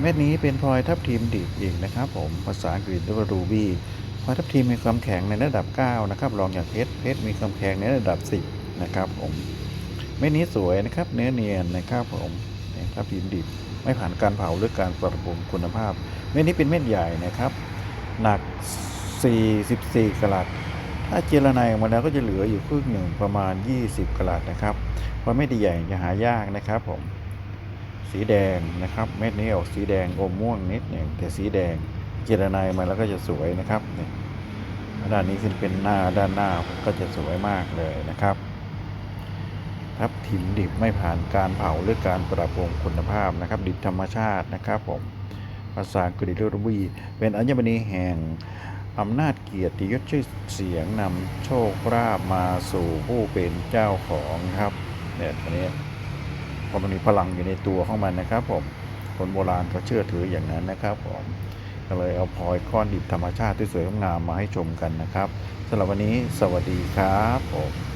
เม็ดนี้เป็นพลอยทับทิมดิบอีกนะครับผมภาษาอังกฤษเรียกว่ารูบี้พลอยทับทิมมีความแข็งในระดับ 9 นะครับรองจากเพชรเพชรมีความแข็งในระดับ 10 นะครับผมเม็ดนี้สวยนะครับ เนื้อเนียนนะครับผมเนี่ยทับทิมดิบไม่ผ่านการเผาหรือการปรับปรุงคุณภาพ เม็ดนี้เป็นเม็ดใหญ่นะครับ หนัก 44 กรัตถ้าเจรไนออกมาแล้วก็จะเหลืออยู่ครึ่งหนึ่งประมาณ 20 กรัตนะครับเพราะเม็ดใหญ่จะหายากนะครับผม สีแดงนะครับ เม็ดนี้ออกสีแดงอมม่วงนิดหนึ่งแต่สีแดงเจรไนมาแล้วก็จะสวยนะครับเนี่ยด้านนี้ขึ้นเป็นหน้าด้านหน้าก็จะสวยมากเลยนะครับ ทับทิมดิบไม่ผ่านการเผาหรือการปรับปรุงคุณภาพนะครับ ดิบธรรมชาตินะครับผมภาษาอังกฤษเรียกว่าวีเป็นอัญมณีแห่งอำนาจเกียรติยศชื่อเสียงนำโชคลาภมาสู่ผู้เป็นเจ้าของครับเนี่ยตัวนี้ เพราะมันมีพลังอยู่ในตัวของมันนะครับ ผมคนโบราณเขาเชื่อถืออย่างนั้นนะครับผมก็เลยเอาพลอยก้อนดิบธรรมชาติที่สวยงามมาให้ชมกันนะครับสำหรับวันนี้สวัสดีครับผม